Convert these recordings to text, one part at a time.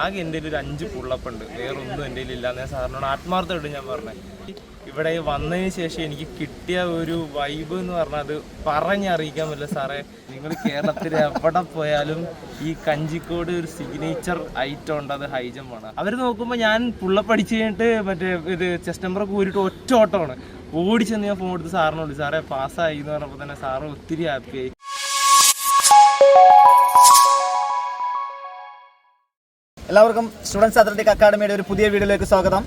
ആകെ എന്റെ ഒരു അഞ്ച് പുള്ളപ്പുണ്ട് വേറൊന്നും എന്റെ ഇല്ല ഞാൻ സാറിനോട് ആത്മാർത്ഥമായിട്ട് ഞാൻ പറഞ്ഞത് ഇവിടെ വന്നതിന് ശേഷം എനിക്ക് കിട്ടിയ ഒരു വൈബ് എന്ന് പറഞ്ഞാൽ അത് പറഞ്ഞറിയിക്കാൻ പറ്റില്ല സാറേ. നിങ്ങൾ കേരളത്തിൽ എവിടെ പോയാലും ഈ കഞ്ചിക്കോട് ഒരു സിഗ്നേച്ചർ ഐറ്റം ഉണ്ട്. അത് ഹൈജമ്പാണ് അവർ നോക്കുമ്പോൾ ഞാൻ പുള്ളപ്പടിച്ച് കഴിഞ്ഞിട്ട് മറ്റേ ഇത് ചെസ്റ്റ് നമ്പർ കൂരിട്ട് ഒറ്റ ഓട്ടമാണ്. ഓടിച്ചെന്ന് ഞാൻ ഫോൺ എടുത്ത് സാറിനോട് സാറേ പാസ്സായി എന്ന് പറഞ്ഞപ്പോൾ തന്നെ സാറ് ഒത്തിരി ഹാപ്പിയായി എല്ലാവർക്കും സ്റ്റുഡൻസ് അത്ലറ്റിക് അക്കാഡമിയുടെ ഒരു പുതിയ വീഡിയോയിലേക്ക് സ്വാഗതം.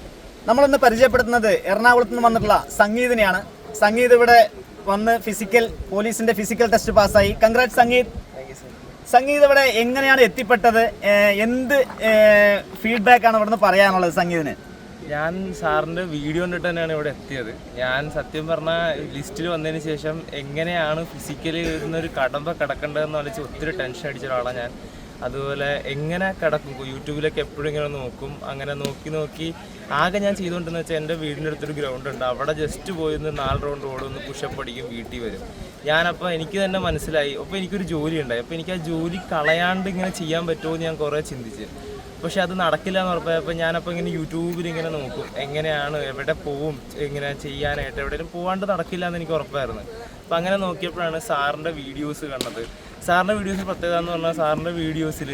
നമ്മളിന്ന് പരിചയപ്പെടുത്തുന്നത് എറണാകുളത്ത് നിന്ന് വന്നിട്ടുള്ള സംഗീതിനെയാണ് സംഗീത് ഇവിടെ വന്ന് ഫിസിക്കൽ പോലീസിന്റെ ഫിസിക്കൽ ടെസ്റ്റ് പാസ്സായി കൺഗ്രാറ്റ് സംഗീത്. സംഗീത് ഇവിടെ എങ്ങനെയാണ് എത്തിപ്പെട്ടത്? എന്ത് ഫീഡ്ബാക്ക് ആണ് ഇവിടുന്ന് പറയാനുള്ളത് സംഗീതിന്? ഞാൻ സാറിന്റെ വീഡിയോ കണ്ടിട്ട് തന്നെയാണ് ഇവിടെ എത്തിയത്. ഞാൻ സത്യം പറഞ്ഞാൽ ലിസ്റ്റിൽ വന്നതിന് ശേഷം എങ്ങനെയാണ് ഫിസിക്കലി ഒരു കടമ്പ കിടക്കേണ്ടതെന്ന് ആലോചിച്ച് ഒത്തിരി ടെൻഷൻ അടിച്ച ഒരാളാണ് ഞാൻ. അതുപോലെ എങ്ങനെ കിടക്കും? യൂട്യൂബിലൊക്കെ എപ്പോഴും ഇങ്ങനെ നോക്കും. അങ്ങനെ നോക്കി നോക്കി ആകെ ഞാൻ ചെയ്തുകൊണ്ടെന്ന് വെച്ചാൽ എന്റെ വീടിന്റെ അടുത്തൊരു ഗ്രൗണ്ട് ഉണ്ട്. അവിടെ ജസ്റ്റ് പോയി ഒന്ന് നാല് റൗണ്ട് ഓടും ഒന്ന് പുഷപ്പ് അടിക്കും വീട്ടിൽ വരും. ഞാനപ്പോൾ എനിക്ക് തന്നെ മനസ്സിലായി. അപ്പോൾ എനിക്കൊരു ജോലി ഉണ്ടായി. അപ്പോൾ എനിക്ക് ആ ജോലി കളയാണ്ട് ഇങ്ങനെ ചെയ്യാൻ പറ്റുമോ എന്ന് ഞാൻ കുറേ ചിന്തിച്ച്. പക്ഷെ അത് നടക്കില്ല എന്ന് ഉറപ്പായപ്പോൾ ഞാനപ്പോൾ ഇങ്ങനെ യൂട്യൂബിൽ ഇങ്ങനെ നോക്കും. എങ്ങനെയാണ് എവിടെ പോവും ഇങ്ങനെ ചെയ്യാനായിട്ട് എവിടെയും പോവാണ്ട് നടക്കില്ല എന്ന് എനിക്ക് ഉറപ്പായിരുന്നു. അപ്പം അങ്ങനെ നോക്കിയപ്പോഴാണ് സാറിന്റെ വീഡിയോസ് കണ്ടത്. സാറിന്റെ വീഡിയോസ് പ്രത്യേകത എന്ന് പറഞ്ഞാൽ സാറിന്റെ വീഡിയോസിൽ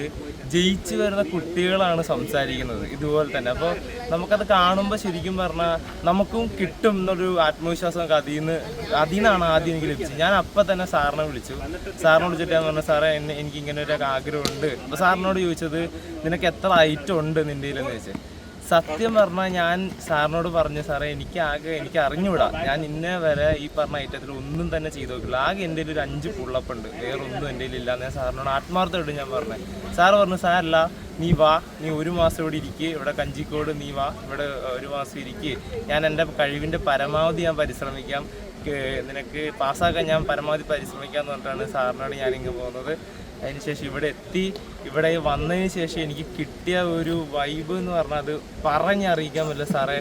ജയിച്ചു വരുന്ന കുട്ടികളാണ് സംസാരിക്കുന്നത് ഇതുപോലെ തന്നെ. അപ്പോൾ നമുക്കത് കാണുമ്പോൾ ശരിക്കും പറഞ്ഞാൽ നമുക്കും കിട്ടും എന്നൊരു ആത്മവിശ്വാസം ഒക്കെ അതിൽ നിന്ന് അതിൽ നിന്നാണ് ആദ്യം എനിക്ക് ലഭിച്ചത്. ഞാൻ അപ്പം തന്നെ സാറിനെ വിളിച്ചു. സാറിനെ വിളിച്ചിട്ട് ഞാൻ പറഞ്ഞു സാറേ എന്നെ എനിക്ക് ഇങ്ങനെ ഒരു ആഗ്രഹമുണ്ട്. അപ്പോൾ സാറിനോട് ചോദിച്ചത് നിനക്ക് എത്ര ഐറ്റം ഉണ്ട് എന്ന് ചോദിച്ചത് സത്യം പറഞ്ഞാൽ ഞാൻ സാറിനോട് പറഞ്ഞു സാറേ എനിക്ക് ആകെ എനിക്ക് അറിഞ്ഞുവിടാം ഞാൻ ഇന്നേ വരെ ഈ പറഞ്ഞ ഐറ്റത്തിൽ ഒന്നും തന്നെ ചെയ്തു നോക്കില്ല ആകെ എന്റെ ഒരു അഞ്ച് പുള്ളപ്പുണ്ട് വേറെ ഒന്നും എന്റെ ഇല്ല ഞാൻ സാറിനോട് ആത്മാർത്ഥമായിട്ട് ഞാൻ പറഞ്ഞത് സാർ പറഞ്ഞു സാറല്ല നീ വാ. നീ ഒരു മാസം ഇവിടെ ഇരിക്കുക ഇവിടെ കഞ്ചിക്കോട് നീ വാ. ഇവിടെ ഒരു മാസം ഇരിക്കുക ഞാൻ എന്റെ കഴിവിന്റെ പരമാവധി ഞാൻ പരിശ്രമിക്കാം. നിനക്ക് പാസ്സാക്കാൻ ഞാൻ പരമാവധി പരിശ്രമിക്കാം എന്ന് പറഞ്ഞിട്ടാണ് സാറിനോട് ഞാനിങ്ങ് പോകുന്നത്. അതിനുശേഷം ഇവിടെ എത്തി. ഇവിടെ വന്നതിന് ശേഷം എനിക്ക് കിട്ടിയ ഒരു വൈബ് എന്ന് പറഞ്ഞാൽ അത് പറഞ്ഞറിയിക്കാൻ പറ്റില്ല സാറേ.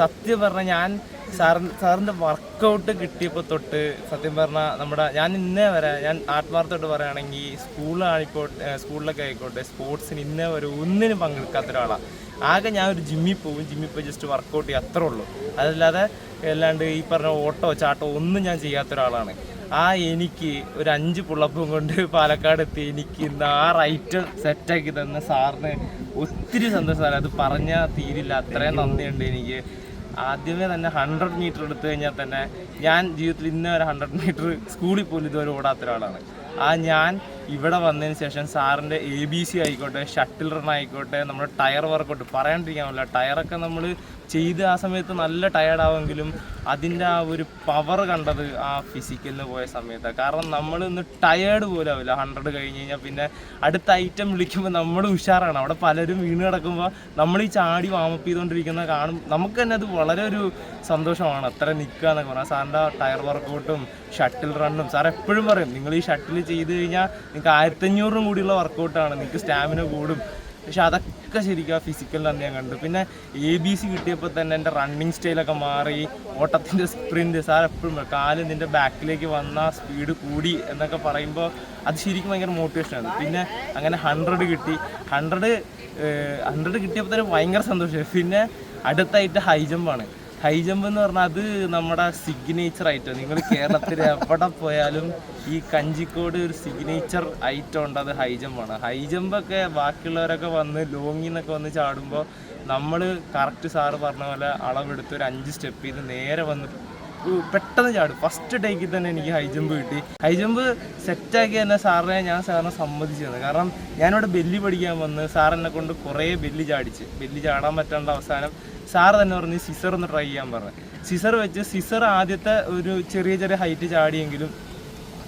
സത്യം പറഞ്ഞാൽ ഞാൻ സാർ സാറിന്റെ വർക്കൗട്ട് കിട്ടിയപ്പോൾ തൊട്ട് സത്യം പറഞ്ഞാൽ നമ്മുടെ ഞാൻ ഇന്നേ വരെ ഞാൻ ആത്മാർത്ഥമായിട്ട് പറയുകയാണെങ്കിൽ സ്കൂളിലായിക്കോട്ടെ സ്കൂളിലൊക്കെ ആയിക്കോട്ടെ സ്പോർട്സിന് ഇന്നേ വരെ ഒന്നിനും പങ്കെടുക്കാത്ത ഒരാളാണ് ആകെ ഞാൻ ഒരു ജിമ്മിൽ പോകും ജിമ്മിൽ പോയി ജസ്റ്റ് വർക്കൗട്ട് ചെയ്യും അത്രേ ഉള്ളൂ. അതല്ലാതെ അല്ലാണ്ട് ഈ പറഞ്ഞ ഓട്ടോ ചാട്ടോ ഒന്നും ഞാൻ ചെയ്യാത്ത ഒരാളാണ്. ആ എനിക്ക് ഒരു അഞ്ച് പുള്ളപ്പും കൊണ്ട് പാലക്കാട് എത്തി. എനിക്ക് ഇന്ന് ആ റൈറ്റ് സെറ്റാക്കി തന്ന സാറിന് ഒത്തിരി സന്തോഷമാണ്. അത് പറഞ്ഞാൽ തീരില്ല. അത്രയും നന്ദിയുണ്ട് എനിക്ക്. ആദ്യമേ തന്നെ ഹൺഡ്രഡ് മീറ്റർ എടുത്തു കഴിഞ്ഞാൽ തന്നെ ഞാൻ ജീവിതത്തിൽ ഇന്നേ വരെ ഹൺഡ്രഡ് മീറ്റർ സ്കൂളിൽ പോലും ഇതുവരെ ഓടാത്ത ഒരാളാണ്. ആ ഞാൻ ഇവിടെ വന്നതിന് ശേഷം സാറിന്റെ എ ബി സി ആയിക്കോട്ടെ ഷട്ടിൽ റൺ ആയിക്കോട്ടെ നമ്മുടെ ടയർ വർക്കൗട്ട് പറയാണ്ടിരിക്കാൻ പറ്റില്ല ടയറൊക്കെ നമ്മൾ ചെയ്ത് ആ സമയത്ത് നല്ല ടയർഡാവുമെങ്കിലും അതിന്റെ ആ ഒരു പവർ കണ്ടത് ആ ഫിസിക്കലിന് പോയ സമയത്താണ് കാരണം നമ്മൾ ഇന്ന് ടയേർഡ് പോലും ആവില്ല. ഹൺഡ്രഡ് കഴിഞ്ഞ് കഴിഞ്ഞാൽ പിന്നെ അടുത്ത ഐറ്റം വിളിക്കുമ്പോൾ നമ്മൾ ഉഷാറാണ്. അവിടെ പലരും വീണ് കിടക്കുമ്പോൾ നമ്മൾ ഈ ചാടി വാമപ്പ് ചെയ്തുകൊണ്ടിരിക്കുന്ന കാണും. നമുക്ക് തന്നെ അത് വളരെ ഒരു സന്തോഷമാണ്. അത്ര നിൽക്കുക എന്നൊക്കെ പറഞ്ഞാൽ സാറിന്റെ ടയർ വർക്കൗട്ടും ഷട്ടിൽ റണ്ണും സാർ എപ്പോഴും പറയും നിങ്ങൾ ഈ ഷട്ടിൽ ചെയ്ത് കഴിഞ്ഞാൽ നിങ്ങൾക്ക് ആയിരത്തഞ്ഞൂറിനും കൂടിയുള്ള വർക്കൗട്ടാണ് നിങ്ങൾക്ക് സ്റ്റാമിന കൂടും. പക്ഷെ അതൊക്കെ ശരിക്കും ഫിസിക്കൽ തന്നെ ഞാൻ കണ്ടു. പിന്നെ എ ബി സി കിട്ടിയപ്പോൾ തന്നെ എന്റെ റണ്ണിങ് സ്റ്റൈലൊക്കെ മാറി. ഓട്ടത്തിന്റെ സ്പ്രിന്റ് സാർ എപ്പോഴും കാൽ നിന്റെ ബാക്കിലേക്ക് വന്ന സ്പീഡ് കൂടി എന്നൊക്കെ പറയുമ്പോൾ അത് ശരിക്കും ഭയങ്കര മോട്ടിവേഷനാണ് പിന്നെ അങ്ങനെ ഹൺഡ്രഡ് കിട്ടി. ഹൺഡ്രഡ് ഹൺഡ്രഡ് കിട്ടിയപ്പോൾ തന്നെ ഭയങ്കര സന്തോഷമായി. പിന്നെ അടുത്തായിട്ട് ഹൈ ജമ്പാണ് ഹൈ ജമ്പ് എന്ന് പറഞ്ഞാൽ അത് നമ്മുടെ സിഗ്നേച്ചർ ഐറ്റം നിങ്ങൾ കേരളത്തിൽ എവിടെ പോയാലും ഈ കഞ്ചിക്കോട് ഒരു സിഗ്നേച്ചർ ഐറ്റം ഉണ്ട്. അത് ഹൈ ജമ്പാണ് ഹൈ ജമ്പൊക്കെ ബാക്കിയുള്ളവരൊക്കെ വന്ന് ലോങ്ങിന്നൊക്കെ വന്ന് ചാടുമ്പോൾ നമ്മൾ കറക്റ്റ് സാറ് പറഞ്ഞ പോലെ അളവെടുത്ത് ഒരു അഞ്ച് സ്റ്റെപ്പ് ചെയ്ത് നേരെ വന്ന് പെട്ടെന്ന് ചാടും. ഫസ്റ്റ് ടേക്കിൽ തന്നെ എനിക്ക് ഹൈ ജമ്പ് കിട്ടി. ഹൈ ജമ്പ് സെറ്റാക്കി തന്നെ സാറിനെ ഞാൻ സാറിനെ സമ്മതിച്ചു തന്നു കാരണം ഞാനിവിടെ ബെല്ലി പഠിക്കാൻ വന്ന് സാറിനെ കൊണ്ട് കുറേ ബെല്ലി ചാടിച്ച്. ബെല്ലി ചാടാൻ പറ്റേണ്ട അവസാനം സാറ് തന്നെ പറഞ്ഞ് സിസർ ഒന്ന് ട്രൈ ചെയ്യാൻ പറഞ്ഞു. സിസർ വെച്ച് സിസർ ആദ്യത്തെ ഒരു ചെറിയ ചെറിയ ഹൈറ്റ് ചാടിയെങ്കിലും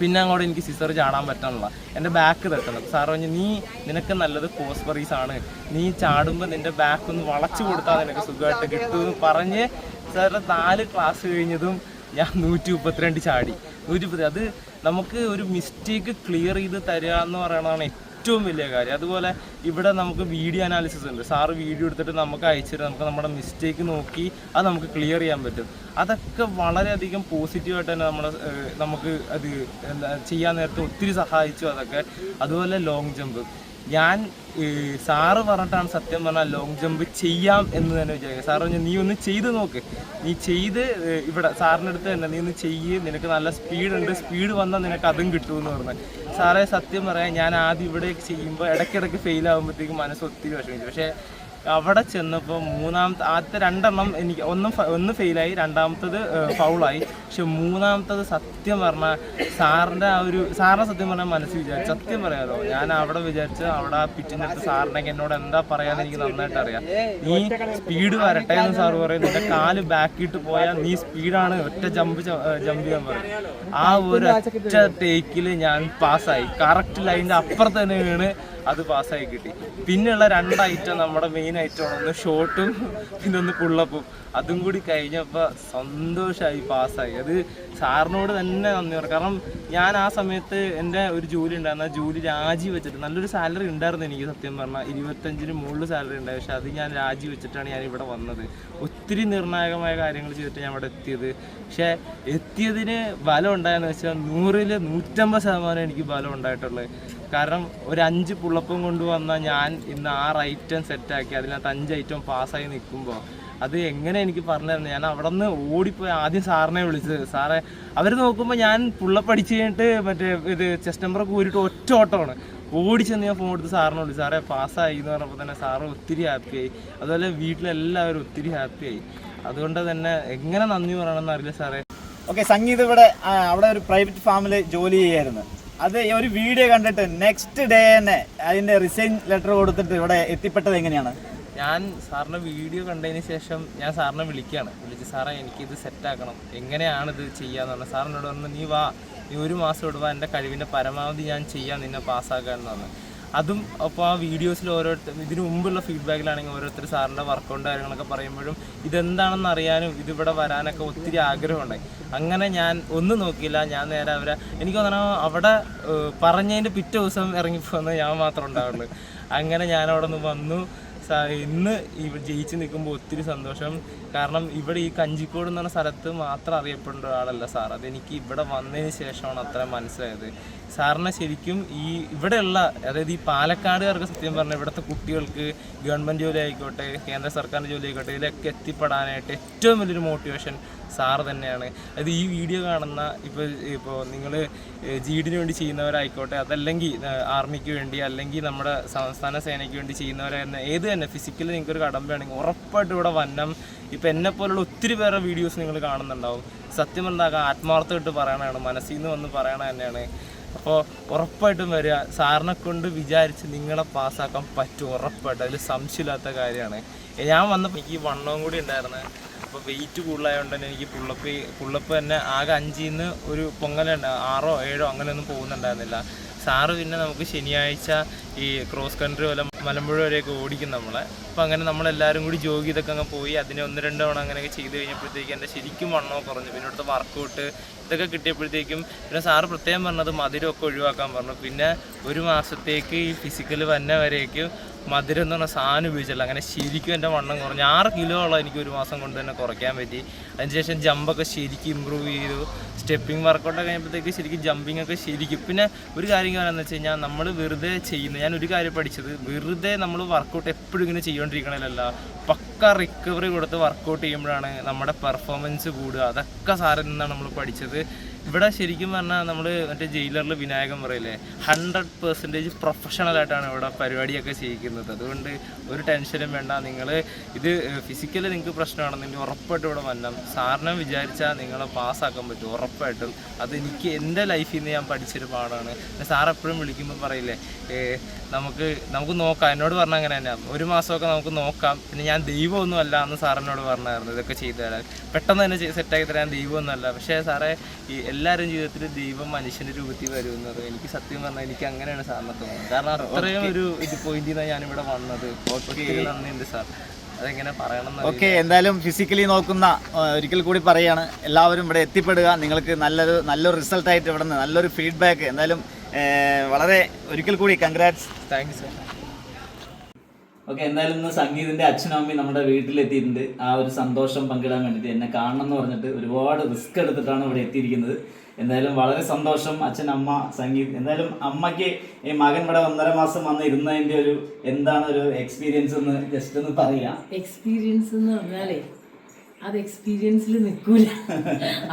പിന്നെ അങ്ങോട്ട് എനിക്ക് സിസർ ചാടാൻ പറ്റാനുള്ള എന്റെ ബാക്ക് തട്ടണം. സാർ പറഞ്ഞു നീ നിനക്ക് നല്ലത് കോസ്പറീസ് ആണ്. നീ ചാടുമ്പോൾ നിന്റെ ബാക്ക് ഒന്ന് വളച്ചു കൊടുത്താൽ നിനക്ക് സുഖമായിട്ട് കിട്ടുമെന്ന് പറഞ്ഞ് സാറിന്റെ നാല് ക്ലാസ് കഴിഞ്ഞതും ഞാൻ നൂറ്റി മുപ്പത്തിരണ്ട് ചാടി. നൂറ്റി മുപ്പത്തി അത് നമുക്ക് ഒരു മിസ്റ്റേക്ക് ക്ലിയർ ചെയ്ത് തരിക എന്ന് പറയണതാണ് ഏറ്റവും വലിയ കാര്യം. അതുപോലെ ഇവിടെ നമുക്ക് വീഡിയോ അനാലിസിസ് ഉണ്ട്. സാറ് വീഡിയോ എടുത്തിട്ട് നമുക്ക് അയച്ചിട്ട് നമുക്ക് നമ്മുടെ മിസ്റ്റേക്ക് നോക്കി അത് നമുക്ക് ക്ലിയർ ചെയ്യാൻ പറ്റും. അതൊക്കെ വളരെയധികം പോസിറ്റീവായിട്ട് തന്നെ നമ്മുടെ നമുക്ക് അത് എന്താ ചെയ്യാൻ നേരത്തെ ഒത്തിരി സഹായിച്ചു അതൊക്കെ. അതുപോലെ ലോങ് ജമ്പ് ഞാൻ സാറ് പറഞ്ഞിട്ടാണ് സത്യം പറഞ്ഞാൽ ലോങ് ജമ്പ് ചെയ്യാം എന്ന് തന്നെ വിചാരിക്കുക സാറ് പറഞ്ഞു നീ ഒന്ന് ചെയ്ത് നോക്ക്. നീ ചെയ്ത് ഇവിടെ സാറിന്റെ അടുത്ത് തന്നെ നീ ഒന്ന് ചെയ്യ്. നിനക്ക് നല്ല സ്പീഡ് ഉണ്ട്. സ്പീഡ് വന്നാൽ നിനക്ക് അതും കിട്ടുമെന്ന് പറഞ്ഞു. സാറേ സത്യം പറയാം ഞാൻ ആദ്യം ഇവിടെ ചെയ്യുമ്പോൾ ഇടയ്ക്കിടയ്ക്ക് ഫെയിൽ ആകുമ്പോഴത്തേക്കും മനസ്സ് ഒത്തിരി വിഷമിച്ചു. പക്ഷേ അവിടെ ചെന്നപ്പോൾ മൂന്നാമത്തെ ആദ്യത്തെ രണ്ടെണ്ണം എനിക്ക് ഒന്ന് ഒന്ന് ഫെയിലായി രണ്ടാമത്തത് ഫൗളായി. പക്ഷെ മൂന്നാമത്തത് സത്യം പറഞ്ഞാൽ സാറിന്റെ ആ ഒരു സാറിനെ സത്യം പറഞ്ഞാൽ മനസ്സിൽ വിചാരിച്ചു. സത്യം പറയാമല്ലോ ഞാൻ അവിടെ വിചാരിച്ച് അവിടെ ആ പിറ്റിന്റെ അടുത്ത് സാറിനൊക്കെ എന്നോട് എന്താ പറയാന്ന് എനിക്ക് നന്നായിട്ട് അറിയാം. നീ സ്പീഡ് വരട്ടെ എന്ന് സാറ് പറയും. നിന്റെ കാൽ ബാക്കിയിട്ട് പോയാൽ നീ സ്പീഡാണ് ഒറ്റ ജമ്പ് ജമ്പ് ചെയ്യാൻ പറയും. ആ ഒരു ഒറ്റ ടേക്കിൽ ഞാൻ പാസ്സായി കറക്റ്റ് ലൈനിന്റെ അപ്പുറത്ത് തന്നെ വീണ് അത് പാസ്സായി കിട്ടി. പിന്നെയുള്ള രണ്ട് ഐറ്റം നമ്മുടെ മെയിൻ ഐറ്റം ഒന്ന് ഷോർട്ടും പിന്നെ ഒന്ന് പുള്ളപ്പും അതും കൂടി കഴിഞ്ഞപ്പോൾ സന്തോഷമായി പാസ്സായി. അത് സാറിനോട് തന്നെ നന്ദി പറയും കാരണം ഞാൻ ആ സമയത്ത് എന്റെ ഒരു ജോലി ഉണ്ടായിരുന്നു. ആ ജോലി രാജി വെച്ചിട്ട് നല്ലൊരു സാലറി ഉണ്ടായിരുന്നു എനിക്ക് സത്യം പറഞ്ഞാൽ ഇരുപത്തഞ്ചിന് മുകളിൽ സാലറി ഉണ്ടായി. പക്ഷെ അത് ഞാൻ രാജി വെച്ചിട്ടാണ് ഞാൻ ഇവിടെ വന്നത്. ഒത്തിരി നിർണായകമായ കാര്യങ്ങൾ ചെയ്തിട്ട് ഞാൻ ഇവിടെ എത്തിയത്. പക്ഷേ എത്തിയതിന് ബലം ഉണ്ടായെന്ന് വെച്ചാൽ നൂറിൽ നൂറ്റമ്പത് ശതമാനം എനിക്ക് ബലം ഉണ്ടായിട്ടുള്ളത്. കാരണം ഒരു അഞ്ച് പുള്ളപ്പം കൊണ്ടുവന്ന ഞാൻ ഇന്ന് ആറ് ഐറ്റം സെറ്റാക്കി അതിനകത്ത് അഞ്ച് ഐറ്റം പാസ്സായി നിൽക്കുമ്പോൾ അത് എങ്ങനെ എനിക്ക് പറഞ്ഞു തരുന്നത് ഞാൻ അവിടെ നിന്ന് ഓടിപ്പോയി ആദ്യം സാറിനെ വിളിച്ചത് സാറേ അവർ നോക്കുമ്പോൾ ഞാൻ പുള്ളപ്പടിച്ച് കഴിഞ്ഞിട്ട് മറ്റേ ഇത് ചെസ്റ്റ് നമ്പറൊക്കെ ഊരിട്ട് ഒറ്റ ഓട്ടമാണ്. ഓടിച്ചെന്ന് ഞാൻ ഫോൺ എടുത്ത് സാറിനെ വിളിച്ചു. സാറേ പാസ്സായി എന്ന് പറഞ്ഞപ്പോൾ തന്നെ സാറ് ഒത്തിരി ഹാപ്പിയായി അതുപോലെ വീട്ടിലെല്ലാവരും ഒത്തിരി ഹാപ്പിയായി അതുകൊണ്ട് തന്നെ എങ്ങനെ നന്ദി പറയണമെന്ന് അറിയില്ല സാറേ. ഓക്കെ സംഗീത് ഇവിടെ അവിടെ ഒരു പ്രൈവറ്റ് ഫാമിൽ ജോലി ചെയ്യായിരുന്നു. അത് ഒരു വീഡിയോ കണ്ടിട്ട് നെക്സ്റ്റ് ഡേ തന്നെ അതിന്റെ റിസൈൻ ലെറ്റർ കൊടുത്തിട്ട് ഇവിടെ എത്തിപ്പെട്ടത് എങ്ങനെയാണ്? ഞാൻ സാറിന് വീഡിയോ കണ്ടതിന് ശേഷം ഞാൻ സാറിനെ വിളിക്കുകയാണ്. വിളിച്ച് സാറേ എനിക്കിത് സെറ്റാക്കണം എങ്ങനെയാണ് ഇത് ചെയ്യാന്ന് പറഞ്ഞു. സാറിനോട് പറഞ്ഞു നീ വാ നീ ഒരു മാസം ഇടുവാ എന്റെ കഴിവിന്റെ പരമാവധി ഞാൻ ചെയ്യാൻ നിന്നെ പാസ്സാക്കാമെന്ന് പറഞ്ഞു. അതും അപ്പോൾ ആ വീഡിയോസിൽ ഓരോരുത്തർ ഇതിനു മുമ്പുള്ള ഫീഡ്ബാക്കിലാണെങ്കിൽ ഓരോരുത്തർ സാറിന്റെ വർക്കൗണ്ട് കാര്യങ്ങളൊക്കെ പറയുമ്പോഴും ഇതെന്താണെന്ന് അറിയാനും ഇതിവിടെ വരാനൊക്കെ ഒത്തിരി ആഗ്രഹമുണ്ടായി. അങ്ങനെ ഞാൻ ഒന്നും നോക്കിയില്ല. ഞാൻ നേരെ അവരെ എനിക്ക് തോന്നണം അവിടെ പറഞ്ഞതിന്റെ പിറ്റേ ദിവസം ഇറങ്ങിപ്പോന്ന് ഞാൻ മാത്രം ഉണ്ടാവുള്ളൂ. അങ്ങനെ ഞാൻ അവിടെ നിന്ന് വന്നു. ഇന്ന് ഇവ ജയിച്ച് നിൽക്കുമ്പോൾ ഒത്തിരി സന്തോഷം. കാരണം ഇവിടെ ഈ കഞ്ചിക്കോട് എന്ന് പറഞ്ഞ സ്ഥലത്ത് മാത്രം അറിയപ്പെടേണ്ട ഒരാളല്ല സാർ. അതെനിക്ക് ഇവിടെ വന്നതിന് ശേഷമാണ് അത്ര മനസ്സിലായത്. സാറിനെ ശരിക്കും ഈ ഇവിടെയുള്ള അതായത് ഈ പാലക്കാടുകാർക്ക് സത്യം പറഞ്ഞാൽ ഇവിടുത്തെ കുട്ടികൾക്ക് ഗവൺമെന്റ് ജോലി ആയിക്കോട്ടെ കേന്ദ്ര സർക്കാരിന്റെ ജോലി ആയിക്കോട്ടെ ഇതിലൊക്കെ എത്തിപ്പെടാനായിട്ട് ഏറ്റവും വലിയൊരു മോട്ടിവേഷൻ സാറ് തന്നെയാണ്. അത് ഈ വീഡിയോ കാണുന്ന ഇപ്പോൾ ഇപ്പോൾ നിങ്ങൾ ജി ഡിന് വേണ്ടി ചെയ്യുന്നവരായിക്കോട്ടെ അതല്ലെങ്കിൽ ആർമിക്ക് വേണ്ടി അല്ലെങ്കിൽ നമ്മുടെ സംസ്ഥാന സേനയ്ക്ക് വേണ്ടി ചെയ്യുന്നവരായിരുന്ന ഏത് തന്നെ ഫിസിക്കലി നിങ്ങൾക്ക് ഒരു കടമ്പയാണെങ്കിൽ ഉറപ്പായിട്ട് ഇവിടെ വന്നം. ഇപ്പം എന്നെ പോലുള്ള ഒത്തിരി പേരുടെ വീഡിയോസ് നിങ്ങൾ കാണുന്നുണ്ടാവും. സത്യം എന്താക്കാം ആത്മാർത്ഥമായിട്ട് പറയണതാണ് മനസ്സിൽ നിന്ന് വന്ന് പറയണ തന്നെയാണ്. അപ്പോൾ ഉറപ്പായിട്ടും വരിക. സാറിനെ കൊണ്ട് വിചാരിച്ച് നിങ്ങളെ പാസ്സാക്കാൻ പറ്റും ഉറപ്പായിട്ട്. അതിൽ സംശയമില്ലാത്ത കാര്യമാണ്. ഞാൻ വന്നപ്പോൾ എനിക്ക് വണ്ണവും കൂടി ഉണ്ടായിരുന്നു. അപ്പോൾ വെയിറ്റ് കൂടുതലായതുകൊണ്ട് തന്നെ എനിക്ക് പുള്ളപ്പ് പുള്ളപ്പ് തന്നെ ആകെ അഞ്ചിൽ നിന്ന് ഒരു പൊങ്ങലുണ്ട്. ആറോ ഏഴോ അങ്ങനെയൊന്നും പോകുന്നുണ്ടായിരുന്നില്ല. സാറ് പിന്നെ നമുക്ക് ശനിയാഴ്ച ഈ ക്രോസ് കൺട്രി പോലെ മലമ്പുഴ വരെയൊക്കെ ഓടിക്കും നമ്മളെ. അപ്പോൾ അങ്ങനെ നമ്മളെല്ലാവരും കൂടി ജോഗ് ചെയ്തൊക്കെ അങ്ങ് പോയി. അതിനെ ഒന്ന് രണ്ട് തവണ അങ്ങനെയൊക്കെ ചെയ്ത് കഴിഞ്ഞപ്പോഴത്തേക്കും എന്റെ ശരിക്കും വണ്ണോ കുറഞ്ഞു. പിന്നെ ഇവിടുത്തെ വർക്കൗട്ട് ഇതൊക്കെ കിട്ടിയപ്പോഴത്തേക്കും പിന്നെ സാറ് പ്രത്യേകം പറഞ്ഞത് മധുരമൊക്കെ ഒഴിവാക്കാൻ പറഞ്ഞു. പിന്നെ ഒരു മാസത്തേക്ക് ഈ ഫിസിക്കൽ വന്ന വരേക്കും മധുരം എന്ന് പറഞ്ഞ സാധനം ഉപയോഗിച്ചില്ല. അങ്ങനെ ശരിക്കും എന്റെ വണ്ണം കുറഞ്ഞു. ആറ് കിലോളം എനിക്ക് ഒരു മാസം കൊണ്ട് തന്നെ കുറയ്ക്കാൻ പറ്റി. അതിനുശേഷം ജമ്പൊക്കെ ശരിക്കും ഇമ്പ്രൂവ് ചെയ്തു. സ്റ്റെപ്പിംഗ് വർക്കൗട്ട് കഴിയുമ്പോഴത്തേക്ക് ശരിക്കും ജമ്പിങ് ഒക്കെ ശരിക്കും. പിന്നെ ഒരു കാര്യം പറയാന്ന് വെച്ച് കഴിഞ്ഞാൽ നമ്മൾ വെറുതെ ചെയ്യുന്ന ഞാൻ ഒരു കാര്യം പഠിച്ചത് വെറുതെ നമ്മൾ വർക്കൗട്ട് എപ്പോഴും ഇങ്ങനെ ചെയ്തുകൊണ്ടിരിക്കണമല്ല പക്ക റിക്കവറി കൊടുത്ത് വർക്കൗട്ട് ചെയ്യുമ്പോഴാണ് നമ്മുടെ പെർഫോമൻസ് കൂടുക. അതൊക്കെ സാറിൽ നിന്നാണ് നമ്മൾ പഠിച്ചത്. ഇവിടെ ശരിക്കും പറഞ്ഞാൽ നമ്മൾ മറ്റേ ജയിലറിൽ വിനായകൻ പറയില്ലേ ഹൺഡ്രഡ് പെർസെന്റേജ് പ്രൊഫഷണലായിട്ടാണ് ഇവിടെ പരിപാടിയൊക്കെ ചെയ്യിക്കുന്നത്. അതുകൊണ്ട് ഒരു ടെൻഷനും വേണ്ട. നിങ്ങൾ ഇത് ഫിസിക്കലി നിങ്ങൾക്ക് പ്രശ്നമാണെന്നുണ്ടെങ്കിൽ ഉറപ്പായിട്ടും ഇവിടെ വന്നാൽ സാറിനെ വിചാരിച്ചാൽ നിങ്ങളെ പാസ്സാക്കാൻ പറ്റും ഉറപ്പായിട്ടും. അത് എനിക്ക് എന്റെ ലൈഫിൽ നിന്ന് ഞാൻ പഠിച്ചൊരു പാടാണ് സാർ എപ്പോഴും വിളിക്കുമ്പോൾ പറയില്ലേ നമുക്ക് നമുക്ക് നോക്കാം. എന്നോട് പറഞ്ഞ അങ്ങനെ തന്നെ. ഒരു മാസമൊക്കെ നമുക്ക് നോക്കാം. പിന്നെ ഞാൻ ദൈവമൊന്നും അല്ല എന്ന് സാറിനോട് പറഞ്ഞായിരുന്നു ഇതൊക്കെ ചെയ്തു തരാൻ. പെട്ടെന്ന് തന്നെ സെറ്റാക്കി തരാൻ ദൈവമൊന്നും അല്ല. പക്ഷേ സാറേ ഈ എല്ലാവരും ജീവിതത്തിൽ ദൈവം മനുഷ്യന്റെ രൂപത്തിൽ വരുന്നത് എനിക്ക് സത്യം പറഞ്ഞാൽ എനിക്ക് അങ്ങനെയാണ് സാറിനെ തോന്നുന്നത്. കാരണം അത്രയും ഒരു ഇത് പോയിന്റിൽ നിന്നാണ് ഇവിടെ വന്നത്. ഒത്തിരി നന്ദിയുണ്ട് സാർ. അതെങ്ങനെ പറയണം ഓക്കെ എന്തായാലും ഫിസിക്കലി നോക്കുന്ന ഒരിക്കൽ കൂടി പറയുകയാണ് എല്ലാവരും ഇവിടെ എത്തിപ്പെടുക. നിങ്ങൾക്ക് നല്ലൊരു നല്ലൊരു റിസൾട്ടായിട്ട് ഇവിടെ നിന്ന് നല്ലൊരു ഫീഡ്ബാക്ക് എന്തായാലും വളരെ ഒരിക്കൽ കൂടി congrats thank you sir okay എന്തായാലും ഇന്ന് സംഗീതിന്റെ അച്ഛനും അമ്മയും നമ്മുടെ വീട്ടിലെത്തിയിട്ടുണ്ട്. ആ ഒരു സന്തോഷം പങ്കിടാൻ വേണ്ടിയിട്ട് എന്നെ കാണണം എന്ന് പറഞ്ഞിട്ട് ഒരുപാട് റിസ്ക് എടുത്തിട്ടാണ് ഇവിടെ എത്തിയിരിക്കുന്നത്. എന്തായാലും വളരെ സന്തോഷം അച്ഛൻ അമ്മ സംഗീത്. എന്തായാലും അമ്മയ്ക്ക് ഈ മകൻ ഇവിടെ ഒന്നര മാസം വന്ന് ഇരുന്നതിന്റെ ഒരു എന്താണ് ഒരു എക്സ്പീരിയൻസ് എന്ന് ജസ്റ്റ് ഒന്ന് പറയാ. എക്സ്പീരിയൻസ് എന്ന് പറഞ്ഞാലേ അത് എക്സ്പീരിയൻസിൽ നിൽക്കൂല.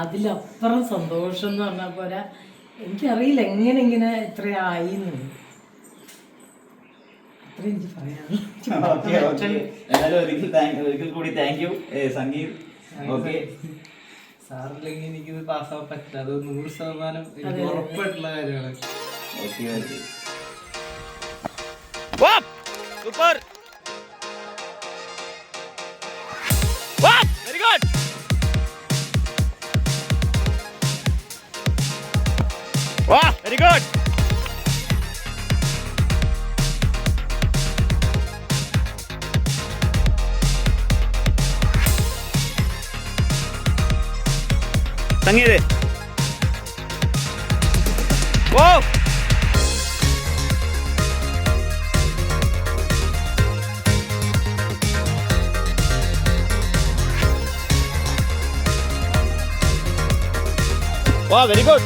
അതിലപ്പുറം സന്തോഷം എന്ന് പറഞ്ഞാൽ പോരാ. എനിക്കറിയില്ല എങ്ങനെ ഇങ്ങനെ എന്ന്. അത്ര എനിക്ക് പറയാനുള്ളൂ. എന്തായാലും ഒരിക്കൽ ഒരിക്കൽ കൂടി താങ്ക് യു സംഗീത്. ഓക്കെ. സാറില്ലെങ്കിൽ എനിക്കിത് പാസ്സാവാൻ പറ്റില്ല. അത് നൂറ് ശതമാനം എനിക്ക് ഉറപ്പായിട്ടുള്ള കാര്യമാണ്. Okay okay. Super! Very good വാ! വെരി ഗുഡ് സംഗീത് ഓ വാ വെരി ഗുഡ്